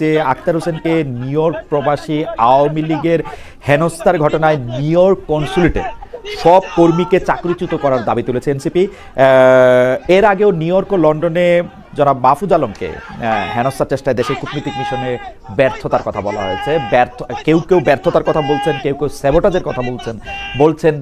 যে আক্তার হোসেনকে new York প্রবাসী আওয়ামী লীগের হেনস্থার ঘটনায় নিউ ইয়র্ক কনসুলেটে সব কর্মীকে চাকরিচ্যুত করার দাবি তুলেছে এনসিপি। এর আগেও নিউ ইয়র্ক ও লন্ডনে যারা মাহফুজ আলমকে আহ, হেনস্থার চেষ্টায় দেশে কূটনীতিক মিশনে ব্যর্থতার কথা বলা হয়েছে। ব্যর্থ কেউ কেউ ব্যর্থতার কথা বলছেন কেউ কেউ সেবোটাজের কথা বলছেন। বলছেন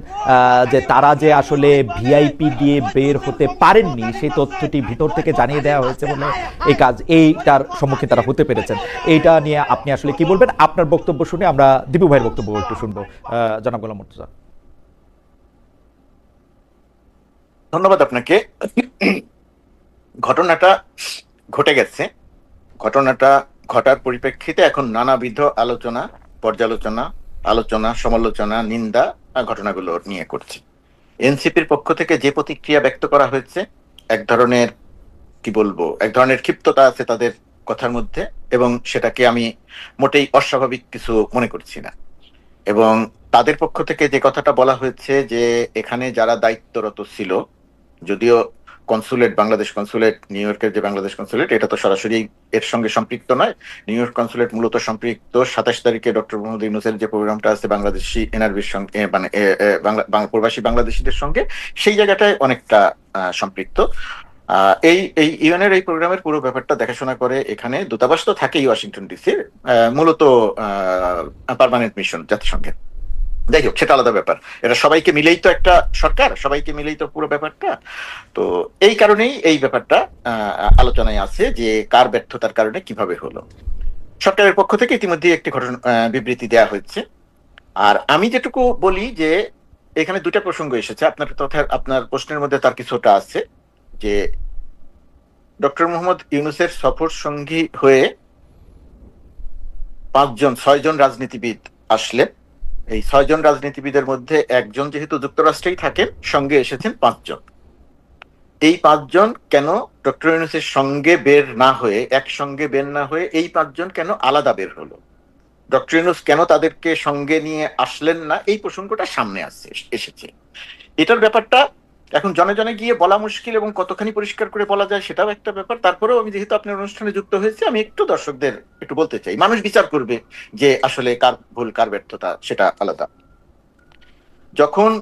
যে তারা যে আসলে ভিআইপি দিয়ে বের হতে পারেননি সেই তথ্যটি ভিতর থেকে জানিয়ে দেওয়া হয়েছে বলে এই কাজ এইটার সম্মুখীন তারা হতে পেরেছেন। এইটা নিয়ে আপনি আসলে কি বলবেন? আপনার বক্তব্য শুনে আমরা দীপু ভাইয়ের বক্তব্য একটু শুনব। জনাব গোলাম মুর্তজা। ধন্যবাদ আপনাকে। ঘটনাটা ঘটে গেছে। ঘটনাটা ঘটার পরিপ্রেক্ষিতে এখন নানাবিধ আলোচনা, পর্যালোচনা, আলোচনা, সমালোচনা, নিন্দা ঘটনাগুলো নিয়ে করছে। এনসিপির পক্ষ থেকে যে প্রতিক্রিয়া ব্যক্ত করা হয়েছে, এক ধরনের, কি বলব, এক ধরনের ক্ষিপ্ততা আছে তাদের কথার মধ্যে এবং সেটাকে আমি মোটেই অস্বাভাবিক কিছু মনে করছি না। এবং তাদের পক্ষ থেকে যে কথাটা বলা হয়েছে যে এখানে যারা দায়িত্বরত ছিল যদিও কনসুলেট বাংলাদেশ কনসুলেট নিউ ইয়র্কের যে বাংলাদেশ কনসুলেট এটা তো সরাসরি এর সঙ্গে সম্পৃক্ত নয়। নিউ ইয়র্ক কনসুলেট মূলত সম্পৃক্ত সাতাশ তারিখে ডক্টর মোহাম্মদ ইউনুসের যে প্রোগ্রামটা আছে বাংলাদেশি এনআরবির সঙ্গে মানে প্রবাসী বাংলাদেশিদের সঙ্গে, সেই জায়গাটায় অনেকটা সম্পৃক্ত। এই এই ইউএনের এই প্রোগ্রামের পুরো ব্যাপারটা দেখাশোনা করে এখানে দূতাবাস তো থাকেই ওয়াশিংটন ডিসির মূলত পার্মানেন্ট মিশন জাতিসংঘের। যাই হোক, সেটা আলাদা ব্যাপার। এটা সবাইকে মিলেই তো একটা সরকার, সবাইকে মিলেই তো পুরো ব্যাপারটা। তো এই কারণেই এই ব্যাপারটা আলোচনায় আছে যে কার ব্যর্থতার কারণে কীভাবে হলো। সরকারের পক্ষ থেকে ইতিমধ্যে একটি ঘটনা বিবৃতি দেওয়া হয়েছে। আর আমি যেটুকু বলি যে, এখানে দুটা প্রসঙ্গ এসেছে। আপনার তথা, আপনার প্রশ্নের মধ্যে তার কিছুটা আছে যে, ডক্টর মোহাম্মদ ইউনুসের সফর সঙ্গী হয়ে পাঁচজন, ছয়জন রাজনীতিবিদ আসলেন। এই ছয়জন রাজনীতিবিদের মধ্যে একজন যেহেতু যুক্তরাষ্ট্রেই থাকেন, সঙ্গে এসেছেন পাঁচজন। এই পাঁচজন কেন ডক্টর ইউনুসের সঙ্গে বের না হয়ে, একসঙ্গে বের না হয়ে এই পাঁচজন কেন আলাদা বের হলো? ডক্টর ইউনুস কেন তাদেরকে সঙ্গে নিয়ে আসলেন না? এই প্রসঙ্গটা সামনে আসছে, এসেছে। এটার ব্যাপারটা এখন জনে জনে গিয়ে বলা মুশকিল এবং কতখানি পরিষ্কার করে বলা যায় সেটাও একটা ব্যাপার। তারপরেও আমি যেহেতু আপনার অনুষ্ঠানে যুক্ত হয়েছি, আমি একটু দর্শকদের একটু বলতে চাই। মানুষ বিচার করবে যে আসলে কার ভুল, কার ব্যর্থতা, সেটা আলাদা। যখন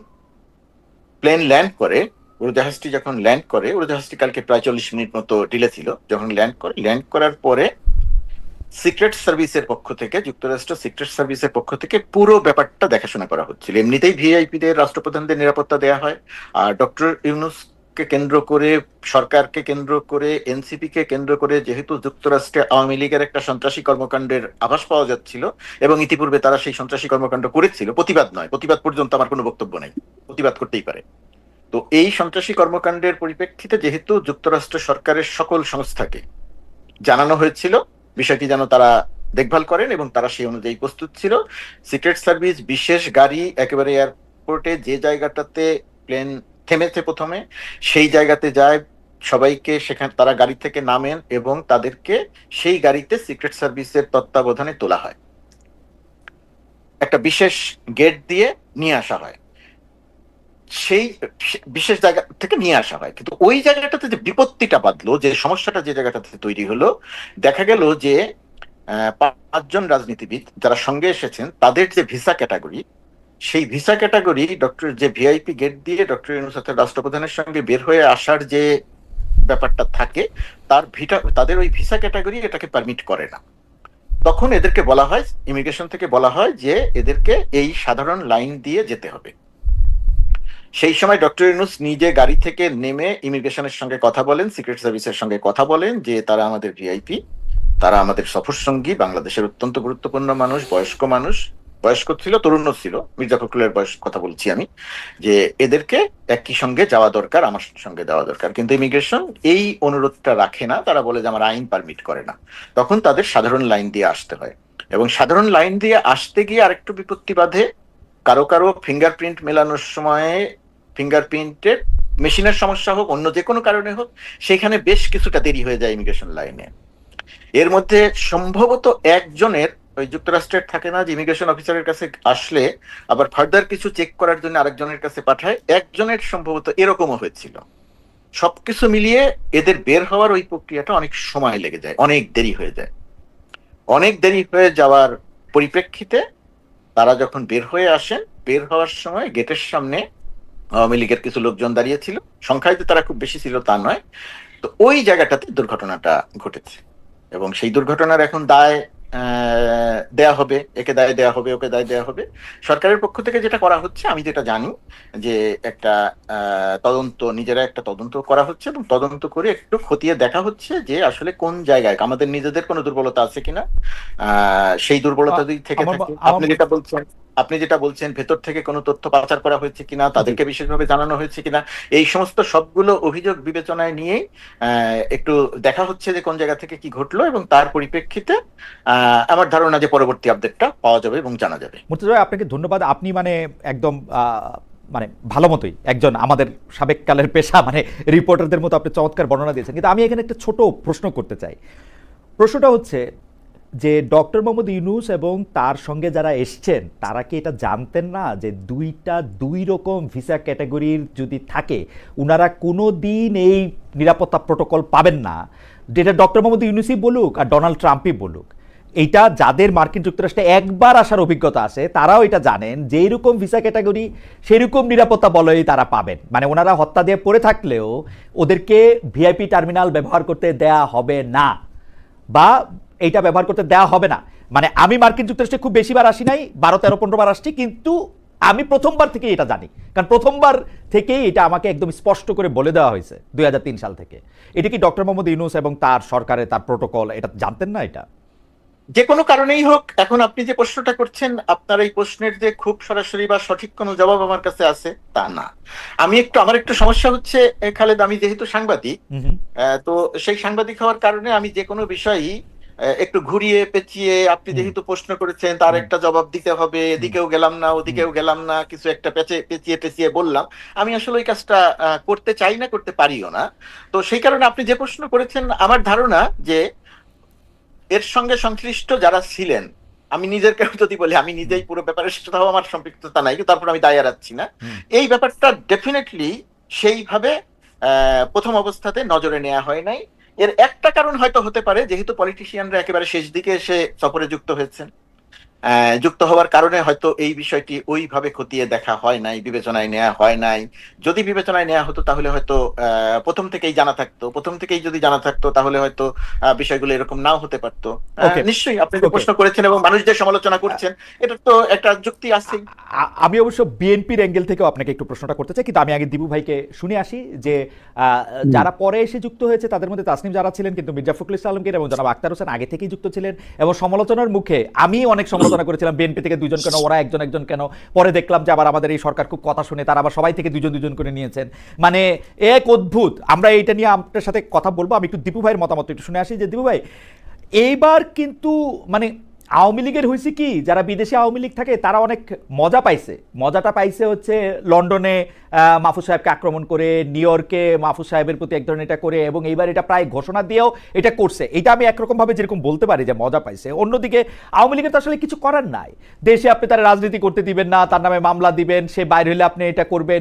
প্লেন ল্যান্ড করে, উড়োজাহাজটি যখন ল্যান্ড করে, উড়োজাহাজটি কালকে প্রায় চল্লিশ মিনিট মতো ডিলে ছিল। যখন ল্যান্ড করে ল্যান্ড করার পরে সিক্রেট সার্ভিসের পক্ষ থেকে, যুক্তরাষ্ট্র সিক্রেট সার্ভিসের পক্ষ থেকে পুরো ব্যাপারটা দেখাশোনা করা হচ্ছিল। এমনিতেই ভিআইপিদের, রাষ্ট্রপ্রধানদের নিরাপত্তা দেওয়া হয়, আর ডক্টর ইউনুসকে কেন্দ্র করে, সরকারকে কেন্দ্র করে এনসিপি কে কেন্দ্র করে যেহেতু যুক্তরাষ্ট্রে আওয়ামী লীগের একটা সন্ত্রাসী কর্মকাণ্ডের আভাস পাওয়া যাচ্ছিল, এবং ইতিপূর্বে তারা সেই সন্ত্রাসী কর্মকাণ্ড করেছিল, প্রতিবাদ নয়। প্রতিবাদ পর্যন্ত আমার কোনো বক্তব্য নেই। প্রতিবাদ করতেই পারে। তো এই সন্ত্রাসী কর্মকাণ্ডের পরিপ্রেক্ষিতে যেহেতু যুক্তরাষ্ট্র সরকারের সকল সংস্থাকে জানানো হয়েছিল বিষয়টি যেন তারা দেখভাল করেন এবং তারা সেই অনুযায়ী প্রস্তুত ছিল। সিক্রেট সার্ভিস, বিশেষ গাড়ি, একেবারে এয়ারপোর্টে যে জায়গাটাতে প্লেন থেমেছে প্রথমে, সেই জায়গাতে যায়, সবাইকে সেখানে, তারা গাড়ি থেকে নামেন এবং তাদেরকে সেই গাড়িতে সিক্রেট সার্ভিসের তত্ত্বাবধানে তোলা হয়। একটা বিশেষ গেট দিয়ে নিয়ে আসা হয়। সেই বিশেষ জায়গা থেকে নিয়ে আসা হয়। কিন্তু ওই জায়গাটাতে যে বিপত্তিটা বাঁধলো, যে সমস্যাটা যে জায়গাটাতে তৈরি হলো, দেখা গেল যে পাঁচজন রাজনীতিবিদ যারা সঙ্গে এসেছেন, তাদের যে ভিসা ক্যাটাগরি, সেই ভিসা ক্যাটাগরি ডক্টর যে ভিআইপি গেট দিয়ে ডক্টর ইউনুস অর্থাৎ রাষ্ট্রপ্রধানের সঙ্গে বের হয়ে আসার যে ব্যাপারটা থাকে, তার ভিটা তাদের ওই ভিসা ক্যাটাগরি এটাকে পারমিট করে না। তখন এদেরকে বলা হয়, ইমিগ্রেশন থেকে বলা হয় যে, এদেরকে এই সাধারণ লাইন দিয়ে যেতে হবে। সেই সময় ডক্টর ইউনুস নিজে গাড়ি থেকে নেমে ইমিগ্রেশনের সঙ্গে কথা বলেন, সিক্রেট সার্ভিসের সঙ্গে কথা বলেন যে তারা আমাদের ভিআইপি, তারা আমাদের সফর সঙ্গী বাংলাদেশের অত্যন্ত গুরুত্বপূর্ণ মানুষ, বয়স্ক মানুষ। বয়স্ক ছিল, তরুণ ছিল, মির্জা ফখরুলের বয়স কথা বলছি আমি, যে এদেরকে একই সঙ্গে যাওয়া দরকার, আমার সঙ্গে দেওয়া দরকার। কিন্তু ইমিগ্রেশন এই অনুরোধটা রাখে না, তারা বলে যে আমার আইন পারমিট করে না। তখন তাদের সাধারণ লাইন দিয়ে আসতে হয়। এবং সাধারণ লাইন দিয়ে আসতে গিয়ে আরেকটু বিপত্তি বাধে কারও কারও ফিঙ্গারপ্রিন্ট মেলানোর সময় ফিঙ্গারপ্রিন্টের মেশিনের সমস্যা হোক, অন্য যে কোনো কারণে হোক, সেখানে বেশ কিছুটা দেরি হয়ে যায় ইমিগ্রেশন লাইনে এর মধ্যে সম্ভবত একজনের, ওই যুক্তরাষ্ট্রের থাকে না যে ইমিগ্রেশন অফিসারের কাছে আসলে আবার ফার্দার কিছু চেক করার জন্য আরেকজনের কাছে পাঠায়, একজনের সম্ভবত এরকমও হয়েছিল। সবকিছু মিলিয়ে এদের বের হওয়ার ওই প্রক্রিয়াটা অনেক সময় লেগে যায়, অনেক দেরি হয়ে যায়। অনেক দেরি হয়ে যাওয়ার পরিপ্রেক্ষিতে তারা যখন বের হয়ে আসেন, বের হওয়ার সময় গেটের সামনে আওয়ামী লীগের কিছু লোকজন দাঁড়িয়ে ছিল সংখ্যায় তো তারা খুব বেশি ছিল, তা নয়। তো ওই জায়গাটাতে দুর্ঘটনাটা ঘটেছে। এবং সেই দুর্ঘটনার এখন দায় দেয়া হবে একে দায় দেয়া হবে ওকে দায় দেয়া হবে। সরকারের পক্ষ থেকে যেটা করা হচ্ছে আমি যেটা জানি যে একটা আহ, তদন্ত নিজেরা একটা তদন্ত করা হচ্ছে এবং তদন্ত করে একটু খতিয়ে দেখা হচ্ছে যে আসলে কোন জায়গায় আমাদের নিজেদের কোনো দুর্বলতা আছে কিনা। আহ, সেই দুর্বলতা যদি থেকে থাকে। আপনি যেটা বলছেন আপনি যেটা বলছেন ভেতর থেকে কোনো তথ্য পাচার করা হয়েছে কিনা তাদেরকে বিশেষভাবে জানানো হয়েছে কিনা এই সমস্ত সবগুলো অভিযোগ বিবেচনায় নিয়েই একটু দেখা হচ্ছে যে কোন জায়গা থেকে কি ঘটলো এবং তার পরিপ্রেক্ষিতে আমার ধারণা যে পরবর্তী আপডেটটা পাওয়া যাবে এবং জানা যাবে। মুর্তজা আপনাকে ধন্যবাদ। আপনি মানে একদম মানে ভালো মতোই একজন আমাদের সাবেক কালের পেশা মানে রিপোর্টারদের মতো আপনি চমৎকার বর্ণনা দিয়েছেন। কিন্তু আমি এখানে একটা ছোট প্রশ্ন করতে চাই। প্রশ্নটা হচ্ছে যে ডক্টর মোহাম্মদ ইউনুস এবং তার সঙ্গে যারা এসছেন, তারা কি এটা জানতেন না যে দুইটা দুই রকম ভিসা ক্যাটাগরির যদি থাকে ওনারা কোনো দিন এই নিরাপত্তা প্রোটোকল পাবেন না? যেটা ডক্টর মোহাম্মদ ইউনুসই বলুক আর ডোনাল্ড ট্রাম্পই বলুক। এইটা যাদের মার্কিন যুক্তরাষ্ট্রে একবার আসার অভিজ্ঞতা আছে, তারাও এটা জানেন যে এরকম ভিসা ক্যাটাগরি সেরকম নিরাপত্তা বলয়ই তারা পাবেন। মানে ওনারা হত্যা দিয়ে পড়ে থাকলেও ওদেরকে ভিআইপি টার্মিনাল ব্যবহার করতে দেয়া হবে না। বা এইটা ব্যবহার করতে দেওয়া হবে না। মানে আমি মার্কিন যুক্তরাষ্ট্রে খুব বেশিবার আসি নাই বারো তেরো পনেরো বার আসছি কিন্তু আমি প্রথমবার থেকে এটা জানি। কারণ প্রথমবার থেকেই এটা আমাকে একদম স্পষ্ট করে বলে দেওয়া হয়েছে দুই হাজার তিন সাল থেকে। এটা কি ডক্টর মোহাম্মদ ইউনুস এবং তার সরকারের তার প্রোটোকল এটা জানতেন না এটা? যে কোনো কারণেই হোক এখন আপনি যে প্রশ্নটা করছেন আপনার এই প্রশ্নের যে খুব সরাসরি বা সঠিক কোনো জবাব আমার কাছে আছে তা না। আমি একটু আমার একটু সমস্যা হচ্ছে খালেদ আমি যেহেতু সাংবাদিক তো সেই সাংবাদিক হওয়ার কারণে আমি যে কোনো বিষয়ই একটু ঘুরিয়ে পেঁচিয়ে আপনি যেহেতু প্রশ্ন করেছেন তার একটা জবাব দিতে হবে এদিকেও গেলাম না ওদিকেও গেলাম না কিছু একটা পেঁচে পেঁচিয়ে পেঁচিয়ে বললাম। আমি আসলে ওই কাজটা করতে চাই না করতে পারিও না। তো সেই কারণে আপনি যে প্রশ্ন করেছেন আমার ধারণা যে এর সঙ্গে সংশ্লিষ্ট যারা ছিলেন আমি নিজের কেউ যদি বলি আমি নিজেই পুরো ব্যাপারে সেটাও আমার সম্পৃক্ততা নাই কিন্তু তারপর আমি দায় এড়াচ্ছি না। এই ব্যাপারটা ডেফিনেটলি সেইভাবে প্রথম অবস্থাতে নজরে নেওয়া হয় নাই। এর একটা কারণ হয়তো হতে পারে, যেহেতু পলিটিশিয়ানরা একেবারে শেষ দিকে এসে সফরে যুক্ত হয়েছেন। যুক্ত হওয়ার কারণে হয়তো এই বিষয়টি ওইভাবে খতিয়ে দেখা হয় নাই বিবেচনায় নেওয়া হয় নাই। যদি বিবেচনায় নেওয়া হতো তাহলে হয়তো আহ, প্রথম থেকেই জানা থাকতো। প্রথম থেকেই যদি জানা থাকতো তাহলে হয়তো বিষয়গুলো এরকম নাও হতে পারতো। নিশ্চয়ই আপনি প্রশ্ন করেছেন এবং মানুষদের সমালোচনা করছেন এটা তো একটা যুক্তি আছেই। আ- আমি অবশ্য বিএনপির অ্যাঙ্গেল থেকেও আপনাকে একটু প্রশ্নটা করতে চাই কিন্তু আমি আগে দিবু ভাইকে শুনে আসি যে আহ, যারা পরে এসে যুক্ত হয়েছে তাদের মধ্যে তাসনিম যারা ছিলেন কিন্তু মির্জা ফখরুল ইসলাম আলমগীর এবং জনাব আক্তার হোসেন আগে থেকেই যুক্ত ছিলেন এবং সমালোচনার মুখে আমি অনেক সমালোচনা করেছিলাম বিএনপি থেকে দুজন কেন, ওরা একজন একজন কেন। পরে দেখলাম যে আবার আমাদের এই সরকার খুব কথা শুনে তারা আবার সবাই থেকে দুজন দুজন করে নিয়েছেন। মানে এক অদ্ভুত। আমরা এইটা নিয়ে আপনার সাথে কথা বলব, আমি একটু দীপু ভাইয়ের মতামত একটু শুনে আসি যে, দীপু ভাই, এইবার কিন্তু মানে আওয়ামী লীগের হয়েছে কি? যারা বিদেশে আওয়ামী লীগ থাকে, তারা অনেক মজা পাইছে। মজাটা পাইছে হচ্ছে লন্ডনে মাহফুজ সাহেবকে আক্রমণ করে, নিউ ইয়র্কে মাহফুজ সাহেবের প্রতি এক ধরনের এটা করে, এবং এইবার এটা প্রায় ঘোষণা দিয়েও এটা করছে। এটা আমি একরকমভাবে যেরকম বলতে পারি যে মজা পাইছে। অন্যদিকে, আওয়ামী লীগের তো আসলে কিছু করার নাই। দেশে আপনি তারা রাজনীতি করতে দিবেন না, তার নামে মামলা দিবেন, সে বাইরে হলে আপনি এটা করবেন।